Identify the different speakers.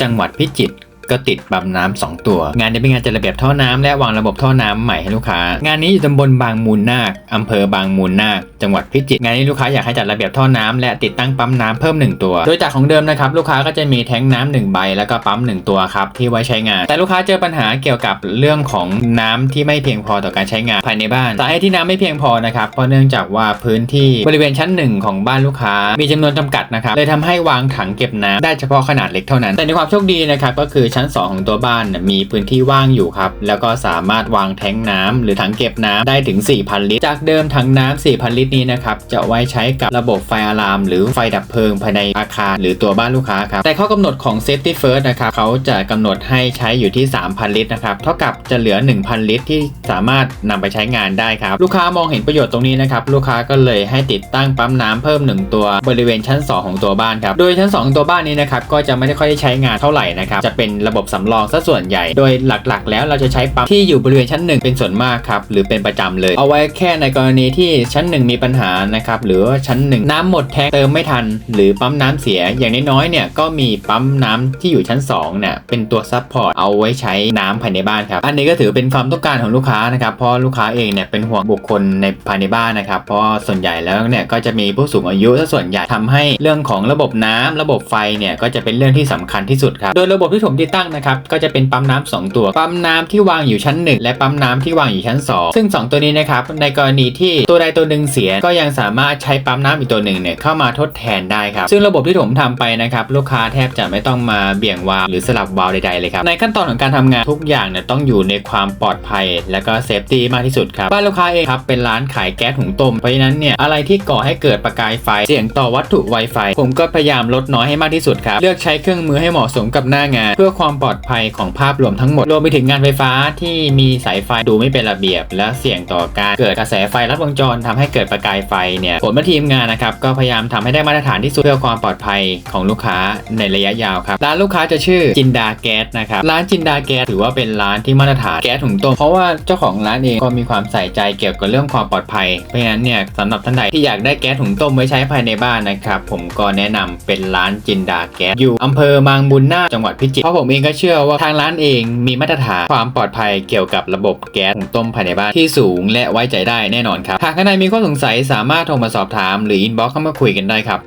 Speaker 1: จังหวัดพิจิตร ก็ติดปั๊มน้ำสองตัว งานนี้เป็นงานจัดระเบียบท่อน้ำและวางระบบท่อน้ำใหม่ให้ลูกค้า งานนี้อยู่ตำบลบางมูลนาคอำเภอบางมูลนาคจังหวัดพิจิตรงานนี้ลูกค้าอยากให้จัดระเบียบท่อน้ำและติดตั้งปั๊มน้ำเพิ่มหนึ่งตัว โดยจากของเดิมนะครับลูกค้าก็จะมีแท้งน้ำหนึ่งใบ แล้วก็ปั๊มหนึ่งตัวครับที่ไว้ใช้งาน แต่ลูกค้าเจอปัญหาเกี่ยวกับเรื่องของน้ำที่ไม่เพียงพอต่อการใช้งานภายในบ้านสาเหตุที่น้ำไม่เพียงพอนะครับเพราะเนื่องจากว่าพื้นที่บริเวณชั้นหนึ่งของบ้านลูกค้า มีจำนวนจำกัดนะครับเลยทำให้วางถังเก็บน้ำได้เฉพาะขนาดเล็กเท่านั้น แต่ในความโชคดีนะครับก็คือชั้น 2 ของตัวบ้านมีพื้นที่ว่างอยู่ครับ แล้วก็สามารถวางแท้งน้ำหรือถังเก็บน้ำได้ถึง 4,000 ลิตร จากเดิมถังน้ำ4,000 ลิตรนี้นะครับจะไว้ใช้กับระบบไฟอะลาม หรือไฟดับเพลิงภายในอาคารหรือตัวบ้านลูกค้าครับแต่ข้อกำหนดของ Safety First นะครับเขาจะกำหนดให้ใช้อยู่ที่ 3,000 ลิตรนะครับเท่ากับจะเหลือ 1,000 ลิตร ที่สามารถนำไปใช้งานได้ครับลูกค้ามองเห็นประโยชน์ตรงนี้นะครับลูกค้าก็เลยให้ติดตั้งปั๊มน้ำเพิ่ม 1 ตัวบริเวณชั้น 2 ของตัวบ้านครับโดยชั้น2ของตัวบ้านนี้นะครับก็จะไม่ได้ค่อยได้ใช้งานเท่าไหร่นะครับจะเป็นระบบสำรองซะส่วนใหญ่ โดยหลักๆ แล้วเราจะใช้ปั๊มที่อยู่บริเวณชั้น 1 เป็นส่วนมากครับหรือเป็นประจำเลย เอาไว้แค่ในกรณีที่ชั้น 1 มีปัญหานะครับหรือว่าชั้น 1 น้ำหมดแทงเติมไม่ทัน หรือปั๊มน้ำเสียอย่างน้อยๆเนี่ยก็มีปั๊มน้ำที่อยู่ชั้น2เนี่ยเป็นตัวซับพอร์ตเอาไว้ใช้น้ำภายในบ้านครับอันนี้ก็ถือเป็นความต้องการของลูกค้านะครับเพราะลูกค้าเองเนี่ยเป็นห่วงบุคคลในภายในบ้านนะครับเพราะส่วนใหญ่แล้วเนี่ยก็จะมีผู้สูงอายุซะส่วนใหญ่ทำให้เรื่องของระบบน้ำระบบไฟเนี่ยก็จะเป็นเรื่องที่สำคัญที่สุดครับโดยระบบที่ผมติดั้งนะครับก็จะเป็นปั๊มน้ำสองตัว ปั๊มน้ำที่วางอยู่ชั้น 1 และปั๊มน้ำที่วางอยู่ชั้น 2 ซึ่ง 2 ตัวนี้นะครับในกรณีที่ตัวใดตัวหนึ่งเสีย ก็ยังสามารถใช้ปั๊มน้ำอีกตัวหนึ่งเนี่ยเข้ามาทดแทนได้ครับซึ่งระบบที่ผมทำไปนะครับลูกค้าแทบจะไม่ต้องมาเบี่ยงวาล์วหรือสลับวาล์วใดๆเลยครับในขั้นตอนของการทำงานทุกอย่างเนี่ยต้องอยู่ในความปลอดภัย และก็เซฟตี้มากที่สุดครับบ้านลูกค้าเองครับเป็นร้านขายแก๊สหุงต้มเพราะฉะนั้นเนี่ยอะไรที่ก่อให้เกิดประกายไฟเสี่ยงต่อวัตถุไวไฟผมก็พยายามลดน้อยให้มากที่สุดครับเลือกใช้เครื่องมือให้เหมาะสมกับหน้างาน เพื่อความความปลอดภัยของภาพรวมทั้งหมด รวมไปถึงงานไฟฟ้าที่มีสายไฟดูไม่เป็นระเบียบ และเสี่ยงต่อการเกิดกระแสไฟลัดวงจรทำให้เกิดประกายไฟเนี่ยผมและทีมงานนะครับก็พยายามทำให้ได้มาตรฐานที่สุดเพื่อความปลอดภัยของลูกค้าในระยะยาวครับร้านลูกค้าจะชื่อจินดาแก๊สนะครับร้านจินดาแก๊สถือว่าเป็นร้านที่มาตรฐานแก๊สถุงต้มเพราะว่าเจ้าของร้านเองก็มีความใส่ใจเกี่ยวกับเรื่องความปลอดภัยเพราะฉะนั้นเนี่ยสำหรับท่านใดที่อยากได้แก๊สถุงต้มไว้ใช้ภายในบ้านนะครับผมก็แนะนำเป็นร้านจินดาแก๊สอยู่อำเภอบางบุญนาจังหวัดพิจิตรเพราะผมเองก็เชื่อว่าทางร้านเองมีมาตรฐานความปลอดภัยเกี่ยวกับระบบแก๊สหุงต้มภายในบ้านที่สูงและไว้ใจได้แน่นอนครับ หากท่านใดมีข้อสงสัยสามารถโทรมาสอบถาม หรืออินบ็อกซ์เข้ามาคุยกันได้ครับ